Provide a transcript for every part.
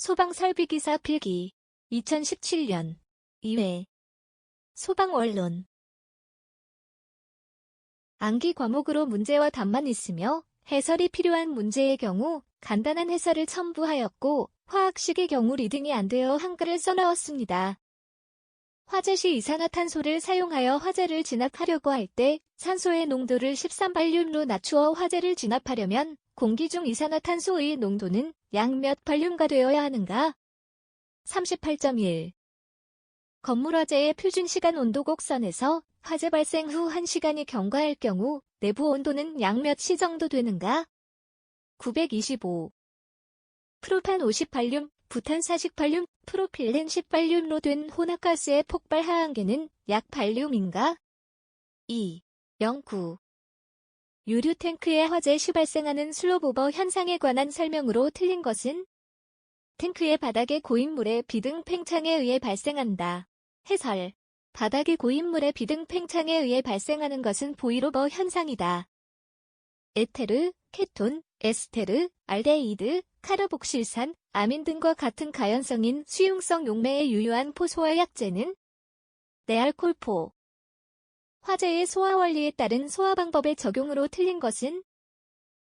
소방설비기사 필기 2017년 2회 소방원론 암기 과목으로 문제와 답만 있으며 해설이 필요한 문제의 경우 간단한 해설을 첨부하였고 화학식의 경우 리딩이 안 되어 한글을 써넣었습니다. 화재 시 이산화탄소를 사용하여 화재를 진압하려고 할 때 산소의 농도를 13발륨로 낮추어 화재를 진압하려면 공기 중 이산화탄소의 농도는 약몇 발륨가 되어야 하는가? 38.1 건물 화재의 표준 시간 온도 곡선에서 화재 발생 후 1시간이 경과할 경우 내부 온도는 약몇시 정도 되는가? 925 프로판 50발륨, 부탄 40발륨, 프로필렌 10발륨로 된 혼합가스의 폭발 하한계는 약 발륨인가? 2. 09 유류 탱크의 화재 시 발생하는 슬로보버 현상에 관한 설명으로 틀린 것은 탱크의 바닥에 고인물의 비등 팽창에 의해 발생한다. 해설 바닥의 고인물의 비등 팽창에 의해 발생하는 것은 보이로버 현상이다. 에테르, 케톤, 에스테르, 알데히드, 카르복실산, 아민 등과 같은 가연성인 수용성 용매에 유효한 포소화 약제는 네알콜포. 화재의 소화 원리에 따른 소화 방법의 적용으로 틀린 것은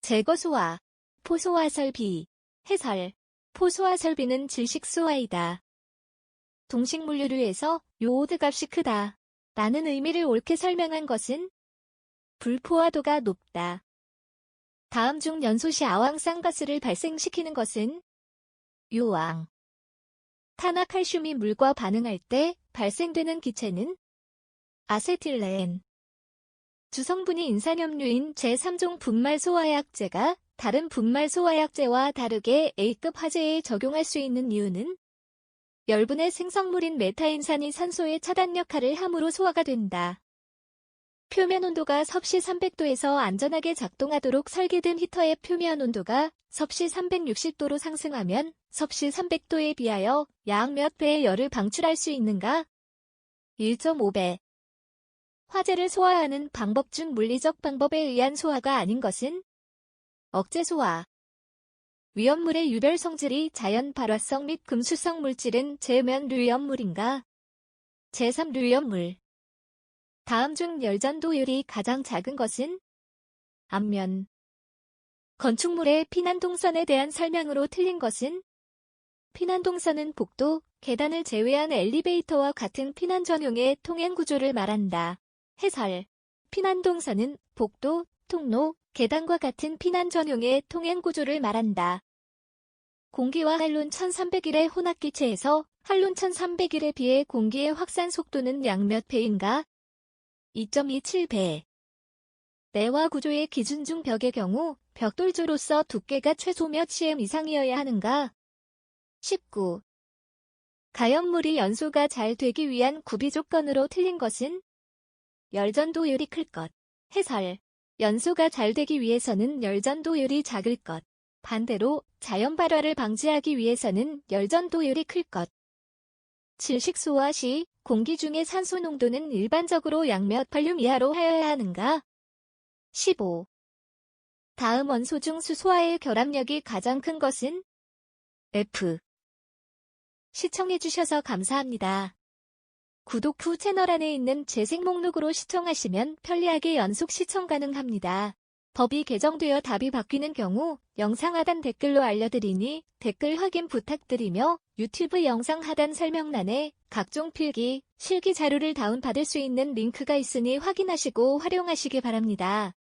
제거 소화, 포소화 설비, 해설, 포소화 설비는 질식 소화이다. 동식물류류에서 요오드 값이 크다. 라는 의미를 옳게 설명한 것은 불포화도가 높다. 다음 중 연소시 아황산가스를 발생시키는 것은 요왕. 탄화칼슘이 물과 반응할 때 발생되는 기체는 아세틸렌. 주성분이 인산염류인 제3종 분말 소화약제가 다른 분말 소화약제와 다르게 A급 화재에 적용할 수 있는 이유는 열분의 생성물인 메타인산이 산소의 차단 역할을 함으로 소화가 된다. 표면 온도가 섭씨 300도에서 안전하게 작동하도록 설계된 히터의 표면 온도가 섭씨 360도로 상승하면 섭씨 300도에 비하여 약 몇 배의 열을 방출할 수 있는가? 1.5배. 화재를 소화하는 방법 중 물리적 방법에 의한 소화가 아닌 것은 억제 소화. 위험물의 유별 성질이 자연 발화성 및 금수성 물질은 제면 류염물인가? 제3 류염물. 다음 중 열전도율이 가장 작은 것은 앞면. 건축물의 피난동선에 대한 설명으로 틀린 것은 피난동선은 복도, 계단을 제외한 엘리베이터와 같은 피난 전용의 통행 구조를 말한다. 해설. 피난동선은 복도, 통로, 계단과 같은 피난 전용의 통행 구조를 말한다. 공기와 한론 1300일의 혼합기체에서 한론 1300일에 비해 공기의 확산 속도는 약 몇 배인가? 2.27배. 내화 구조의 기준 중 벽의 경우 벽돌조로서 두께가 최소 몇 cm 이상이어야 하는가? 19. 가연물이 연소가 잘 되기 위한 구비 조건으로 틀린 것은 열전도율이 클 것. 해설. 연소가 잘 되기 위해서는 열전도율이 작을 것. 반대로 자연 발화를 방지하기 위해서는 열전도율이 클 것. 질식 소화 시 공기 중의 산소 농도는 일반적으로 약몇 발륨 이하로 하여야 하는가? 15. 다음 원소 중 수소와의 결합력이 가장 큰 것은 F. 시청해주셔서 감사합니다. 구독 후 채널 안에 있는 재생 목록으로 시청하시면 편리하게 연속 시청 가능합니다. 법이 개정되어 답이 바뀌는 경우 영상 하단 댓글로 알려드리니 댓글 확인 부탁드리며 유튜브 영상 하단 설명란에 각종 필기, 실기 자료를 다운받을 수 있는 링크가 있으니 확인하시고 활용하시기 바랍니다.